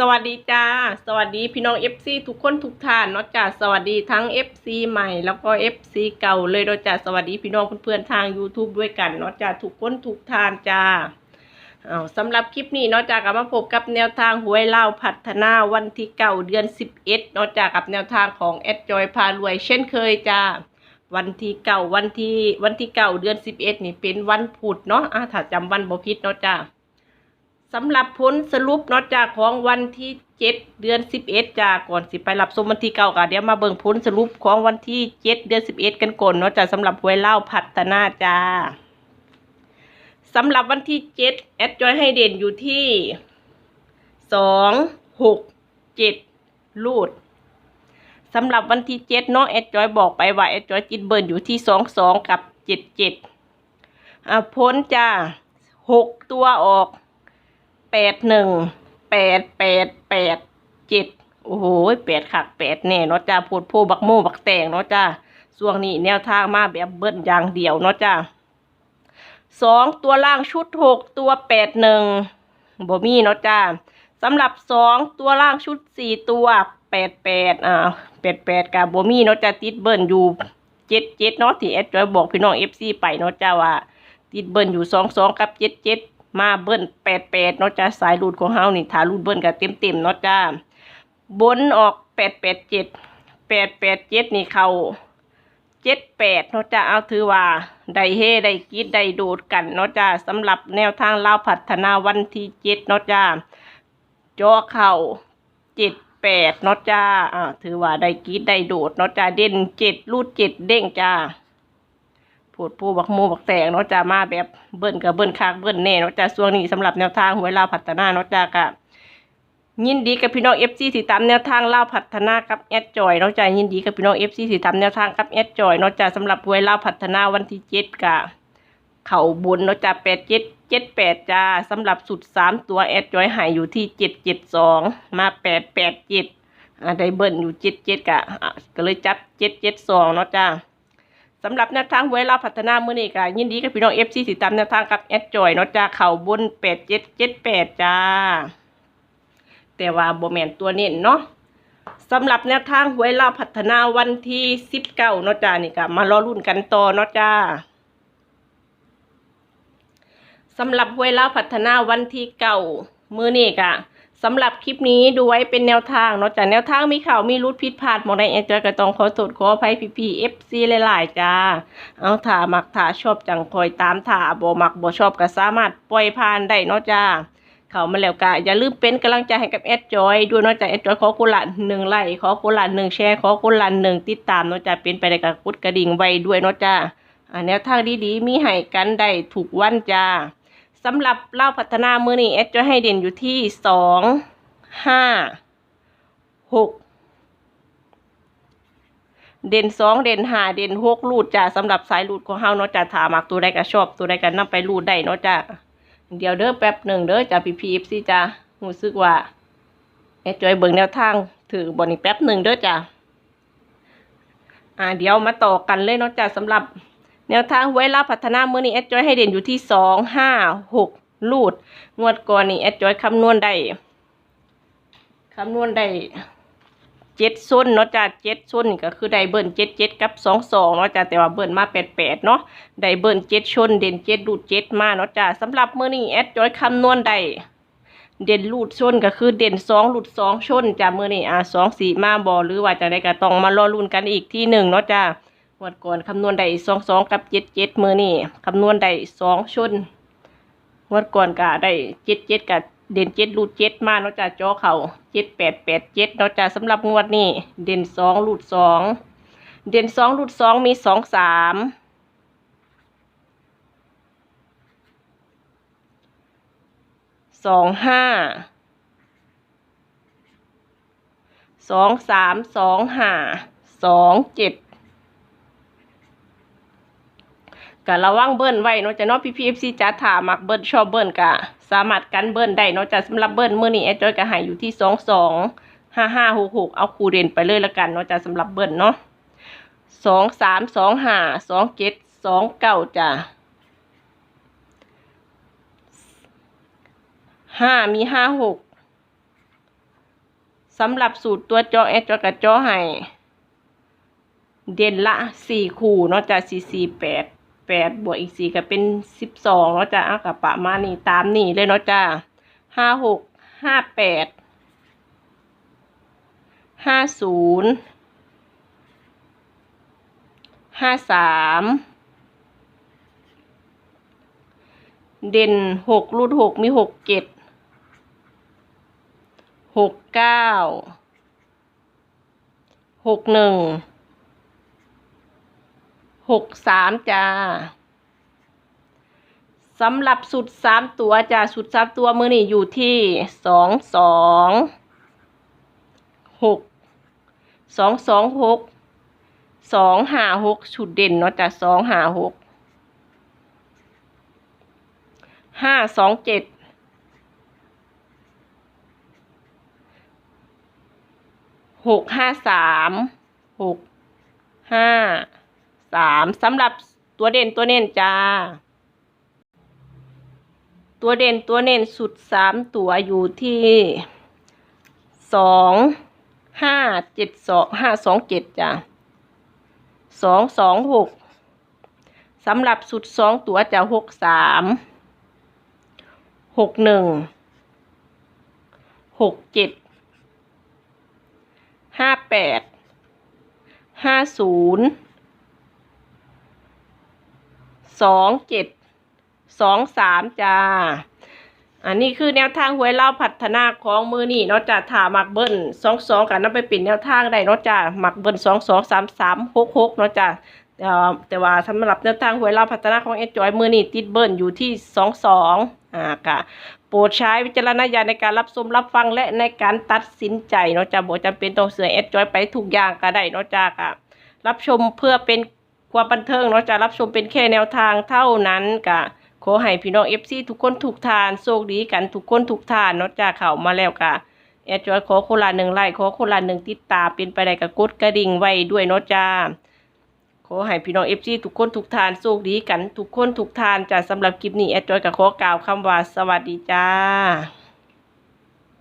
สวัสดีจ้า สวัสดีพี่น้อง FC ทุกคนทุกท่านเนาะจ้าสวัสดีทั้ง FC ใหม่แล้วก็ FC เก่าเลยเนาะจ้าสวัสดีพี่น้องเพื่อนๆทาง YouTube ด้วยกันเนาะจ้าทุกคนทุกท่านจ้าเอาสำหรับคลิปนี้เนาะจากับมาพบกับแนวทางหวยเล่าพัฒนาวันที่เก่าเดือน 11เนาะจ้ากับแนวทางของแอดจอยพารวย เช่นเคยจ้าวันที่เก่าวันที่วันที่เก่าเดือน 11 นี่เป็นวันพุธเนาะอะถ้าจำวันบ่ผิดเนาะจ้า สำหรับผลสรุปนอกจากของวันที่เจ็ดเดือนสิบเอ็ดจากก่อนสิไปรับสมวันที่เก้ากันเดี๋ยวมาเบิ่งผลสรุปของวันที่เจ็ดเดือนสิบเอ็ดกันก่อนเนาะจากสำหรับหวยเล่าพัฒนาจ้าสำหรับวันที่เจ็ดแอดจอยให้เด่นอยู่ที่สองหกเจ็ดลูดสำหรับวันที่เจ็ดเนาะแอดจอยบอกไปว่าแอดจอยจิตเบิร์นอยู่ที่สองสองกับเจ็ดเจ็ดอ่าพ้นจ้าหกตัวออก แปดหนึ่งแปดแปดแปดเจ็ดโอ้โหแปดขักแปดแน่เนาะจ้าพูดโพบักโมบักแตงเนาะจ้าช่วงนี้แนวทางมาแบบเบิ้ลอย่างเดียวเนาะจ้าสองตัวล่างชุดหกตัวแปดหนึ่งบ่มีเนาะจ้าสำหรับสองตัวล่างชุดสี่ตัวแปดแปดอ่าแปดแปดกับบ่มีเนาะจ้าติดเบิ้ลอยู่เจ็ดเจ็ดเนาะที่แอดจอยบอกพี่น้องเอฟซีไปเนาะจ้าว่าติดเบิ้ลอยู่สองสองกับเจ็ดเจ็ด มาเบิ้ลแปดแปดเนาะจ้าสายรูดของเฮานี่ถ้ารูดเบิ้ลก็เต็มเต็มเนาะจ้าบนออกแปดแปดเจ็ดแปดแปดเจ็ดนี่เขาเจ็ดแปดเนาะจ้าเอาถือว่าได้เฮได้กรีดได้โดดกันเนาะจ้าสำหรับแนวทางเล่าพัฒนาวันที่เจ็ดเนาะจ้าจอเข่าเจ็ดแปดเนาะจ้าอ่าถือว่าได้กรีดได้โดดเนาะจ้าเด่นเจ็ดรูดเจ็ดเด้งจ้า พูดผู้บักโมบักแตงเนาะจ้ามาแบบเบิ้นกับเบิ้นคากเบิ้นแน่เนาะจ้าช่วงนี้สำหรับแนวทางหวยลาวพัฒนาเนาะจ้ากะยินดีกับพี่น้องเอฟซีที่ตามแนวทางลาวพัฒนากับแอดจอยเนาะจ้ายินดีกับพี่น้องเอฟซีที่ตามแนวทางกับแอดจอยเนาะจ้าสำหรับหวยลาวพัฒนาวันที่เจ็ดกะเข่าบนเนาะจ้าแปดเจ็ดเจ็ดแปดจ้าสำหรับสุดสามตัวแอดจอยหายอยู่ที่เจ็ดเจ็ดสองมาแปดแปดเจ็ดอ่าได้เบิ้ลอยู่เจ็ดเจ็ดกะก็เลยจับเจ็ดเจ็ดสองเนาะจ้า สำหรับแนวทางหวยเราพัฒนาเมื่อนี้ก็ยินดีกับพี่น้องเอฟซีติดตามแนวทางกับแอดจอยเนาะจ้าเข่าบนแปดเจ็ดเจ็ดแปดจ้า แต่ว่าโบแมนตัวเน้นเนาะสำหรับแนวทางหวยเราพัฒนาวันที่สิบเก้าเนาะจ้านี่ก็มารอรุ่นกันต่อเนาะจ้าสำหรับหวยเราพัฒนาวันที่เก้ามื้อนี้ก็ สำหรับคลิปนี้ดูไว้เป็นแนวทางเนาะจ้ะแนวทางมีข่าวมีรุดผิดพลาดมองใดแอนจอยก็ต้องขอโทษขออภัยพี่พีเอฟซีหลายๆจ้า เอาถ้ามักถาชอบจังคอยตามถาบ่มักบ่ชอบก็สามารถปล่อยผ่านได้เนาะจ้าเขามาแล้วก็อย่าลืมเป็นกำลังใจให้กับแอดจอยด้วยเนาะจ้ะแอดจอยขอคนละหนึ่งไลค์ขอคนละหนึ่งแชร์ขอคนละหนึ่งติดตามเนาะจ้ะเป็นไปได้กับกุดกระดิ่งไว้ด้วยเนาะจ้าอ่าแนวทางดีๆมีให้กันได้ถูกวันจ้า สำหรับเล่าพัฒนามือนี้แอดจอยให้เด่นอยู่ที่สองห้าหกเด่นสองเด่นห้าเด่นหกรูดจ้าสำหรับสายรูดของเฮาเนาะจ้าถามักตัวใดก็ชอบตัวใดก็นำไปรูดได้เนาะจ้าเดี๋ยวเด้อแป๊บหนึ่งเด้อจ้าพีพีเอฟซีจ้ารู้สึกว่าแอดจอยเบิ่งแนวทางถือบอนี่แป๊บหนึ่งเด้อจ้าอ่าเดี๋ยวมาต่อกันเลยเนาะจ้าสำหรับ แนวทางไว้รับพัฒนาเมือนี้แอดจอยให้เด่นอยู่ที่สองห้าหกลูด งวดก่อนนี่แอดจอยคำนวณได้คำนวณได้เจ็ดส้นเนาะจ้าเจ็ดส้นก็คือได้เบิ้ลเจ็ดเจ็ดกับสองสองเนาะจ้าแต่ว่าเบิ้ลมาแปดแปดเนาะได้เบิ้ลเจ็ดชนเด่นเจ็ดลูดเจ็ดมาเนาะจ้าสำหรับเมือนี้แอดจอยคำนวณได้เด่นลูดชนก็คือเด่นสองลูดสองชนจ้ามือนี้อ่าสองสี่มาบอหรือว่าจะได้ก็ต้องมารอลุ้นกันอีกที่หนึ่งเนาะจ้า งวดก่อนคำนวณได้สองสองกับเจ็ดเจ็ดมือนี่คำนวณได้สองชุดงวดก่อนก็ได้เจ็ดเจ็ดกับเด่นเจ็ดรูดเจ็ดมาเนาะจ้าจอเขาเจ็ดแปดแปดเจ็ดเนาะจ้าสำหรับงวดนี้เด่นสองรูดสองเด่นสองรูดสองมีสองสามสองห้าสองสามสองห้าสองเจ็ด ก็ระวังเบิ้ลไว้เนาะจ้ะเนาะพี่พีเอฟซีจ้าถามักเบิ้ลชอบเบิ้ลกะสามารถกันเบิ้ลได้เนาะจ้ะสำหรับเบิ้ลมื้อนี้แอดจอยก็ให้อยู่ที่สองสองห้าห้าหกหกเอาคูเด่นไปเลยละกันเนาะจ้ะสำหรับเบิ้ลเนาะสองสามสองห้าสองเจ็ดสองเก้าจ้ะห้ามีห้าหกสำหรับสูตรตัวจาะแอดจอยกับจาะให้เด่นละสี่คู่เนาะจ้ะสี่สี่แปด แปดบวกอีกสี่ก็เป็นสิบสองเนาะจ้ะเอากับประมาณนี้ตามนี้เลยเนาะจ้ะห้าหกห้าแปดห้าศูนย์ห้าสามเด่นหกรูดหกมีหกเจ็ดหกเก้าหกหนึ่ง หกสามจ้าสำหรับสุดสามตัวจ้าสุดสามตัวมือนี่อยู่ที่สองสองหกสองสองหกสองห้าหกชุดเด่นเนาะจ้าสองห้าหกห้าสองเจ็ดหกห้าสามหกห้า สามสำหรับตัวเด่นตัวเน้นจ้า ตัวเด่นตัวเน้นสุดสามตัวอยู่ที่สองห้าเจ็ดสองห้าสองเจ็ดจ้าสองสองหกสำหรับสุดสองตัวจะหกสามหกหนึ่งหกเจ็ดห้าแปดห้าศูนย์ สองเจ็ดสองสามจ้า อันนี้คือแนวทางหวยเล่าพัฒนาของมือนี่เนาะจ้าถามักเบิ้ลสองสองกันนั่นไปเป็นแนวทางได้เนาะจ้ามักเบิ้ลสองสองสามสามหกหกเนาะจ้าแต่ว่าแต่ว่าสำหรับแนวทางหวยเล่าพัฒนาของเอจอยมือนี่ติดเบิ้ลอยู่ที่สองสองอ่ากะโปรดใช้วิจารณญาณในการรับชมรับฟังและในการตัดสินใจเนาะจ้าบ่จำเป็นต้องเสือเอจอยไปทุกอย่างก็ได้เนาะจ้ากะรับชมเพื่อเป็น ความบันเทิงเนาจะรับชมเป็นแค่แนวทางเท่านั้นกะขอให้พี่น้องเอฟซีทุกคนทุกทานโชคดีกันทุกคนทุกทานเนาะจ้าเข้ามาแล้วกะแอดจอยขอคนละหนึ่งไลค์ขอคนละหนึ่งติดตามเป็นไปได้กับกดกระดิ่งไว้ด้วยเนาะจ้าขอให้พี่น้องเอฟซีทุกคนทุกทานโชคดีกันทุกคนทุกทานจ้าสำหรับคลิปนี้แอดจอยกับขอกล่าวคำว่าสวัสดีจ้า